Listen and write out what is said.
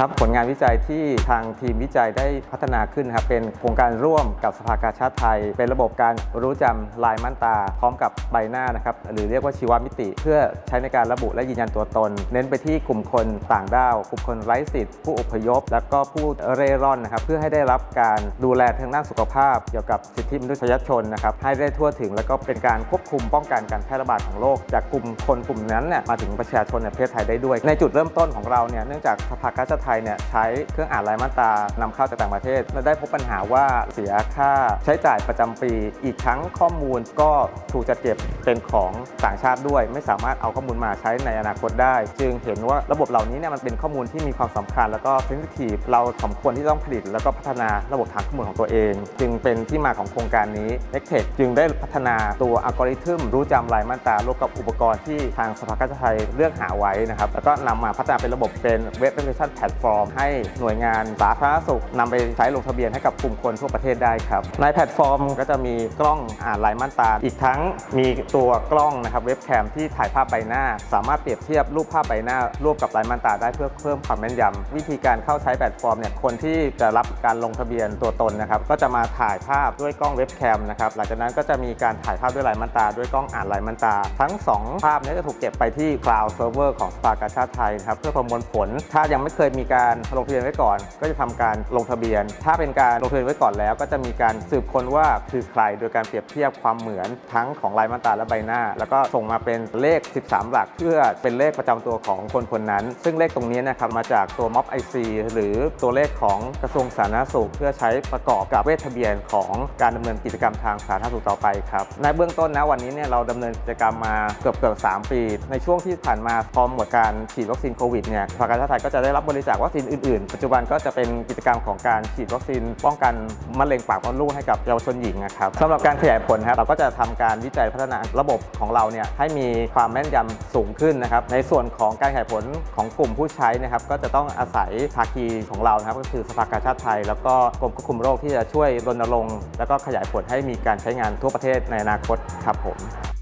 ครับผลงานวิจัยที่ทางทีมวิจัยได้พัฒนาขึ้นนะครับเป็นโครงการร่วมกับสภากาชาติไทย เป็นระบบการรู้จำลายมั่นตา พร้อมกับใบหน้านะครับหรือเรียกว่าชีวมิติ เพื่อใช้ในการระบุและยืนยันตัวตน เน้นไปที่กลุ่มคนต่างด้าว กลุ่มคนไร้สิทธิ์ ผู้อพยพ แล้วก็ผู้เร่ร่อนนะครับเพื่อให้ได้รับการดูแลทางด้านสุขภาพ เกี่ยวกับสิทธิมนุษยชนนะครับให้ได้ทั่วถึง แล้วก็เป็นการควบคุมป้องกันการแพร่ระบาดของโรคจากกลุ่มคนกลุ่มนั้นเนี่ยมาถึงประชาชนในประเทศไทยได้ด้วย ในจุดเริ่มต้นของเราเนี่ยเนื่องจากสภากาชาติไทยเนี่ยใช้เครื่องอ่านลายมาตรานำเข้าจากต่างประเทศและได้พบปัญหาว่าเสียค่าใช้จ่ายประจำปี อีกทั้งข้อมูลก็ถูกจัดเก็บเป็นของต่างชาติด้วย ไม่สามารถเอาข้อมูลมาใช้ในอนาคตได้ จึงเห็นว่าระบบเหล่านี้เนี่ยมันเป็นข้อมูลที่มีความสำคัญ แล้วก็เซนซิทีฟเราสมควรที่ต้องผลิต แล้วก็พัฒนาระบบฐานข้อมูลของตัวเอง จึงเป็นที่มาของโครงการนี้ n e c t e c h จึงได้พัฒนาตัวอัลกอริทึมรู้จำลายมาตราร่วมกับอุปกรณ์ที่ทางสภากาชาติไทยเลือกหาไว้นะครับแล้วก็นำมาพัฒนาเป็นระบบเป็นเว็บแอปพลิเคชันแพลตฟอร์ม ให้หน่วยงานสาธารณสุขนำไปใช้ลงทะเบียนให้กับกลุ่มคนทั่วประเทศได้ครับ ในแพลตฟอร์มก็จะมีกล้องอ่านลายม่านตา อีกทั้งมีตัวกล้องนะครับเว็บแคมที่ถ่ายภาพใบหน้า สามารถเปรียบเทียบรูปภาพใบหน้าร่วมกับลายม่านตาได้เพื่อเพิ่มความแม่นยำวิธีการเข้าใช้แพลตฟอร์มเนี่ยคนที่จะรับการลงทะเบียนตัวตนนะครับก็จะมาถ่ายภาพด้วยกล้องเว็บแคมนะครับหลังจากนั้นก็จะมีการถ่ายภาพด้วยลายม่านตา ด้วยกล้องอ่านลายม่านตา ทั้งสองภาพนี้จะถูกเก็บไปที่ Cloud Server ของสภากาชาติไทยนะครับเพื่อประมวลผลถ้ายังไม่เคยมีการลงทะเบียนไว้ก่อน ก็จะทำการลงทะเบียน ถ้าเป็นการลงทะเบียนไว้ก่อนแล้ว ก็จะมีการสืบค้นว่าคือใครโดยการเปรียบเทียบความเหมือนทั้งของลายมาตราและใบหน้า แล้วก็ส่งมาเป็นเลข 13 หลัก เพื่อเป็นเลขประจำตัวของคนคนนั้น ซึ่งเลขตรงนี้นะครับมาจากตัวม็อบ IC หรือตัวเลขของกระทรวงสาธารณสุข เพื่อใช้ประกอบกับเวททะเบียนของการดำเนินกิจกรรมทางสาธารณสุขต่อไปครับในเบื้องต้นนะวันนี้เนี่ยเราดำเนินกิจกรรมมาเกือบเกือบ3ปี ในช่วงที่ผ่านมาพร้อมกับการฉีดวัคซีนโควิดเนี่ยสภากาชาติไทยก็จะได้รับบริจาควัคซีนอื่นๆ ปัจจุบันก็จะเป็นกิจกรรมของการฉีดวัคซีนป้องกันมะเร็งปากมดลูกให้กับเยาวชนหญิงนะครับสำหรับการขยายผลครับเราก็จะทำการวิจัยพัฒนาระบบของเราเนี่ยให้มีความแม่นยำสูงขึ้นนะครับในส่วนของการขยายผลของกลุ่มผู้ใช้นะครับก็จะต้องอาศัยภาคีของเรานะครับก็คือสภากาชาติไทย แล้วก็กรมควบคุมโรคที่จะช่วยรณรงค์แล้วก็ขยายผลให้มีการใช้งานทั่วประเทศในอนาคตครับผม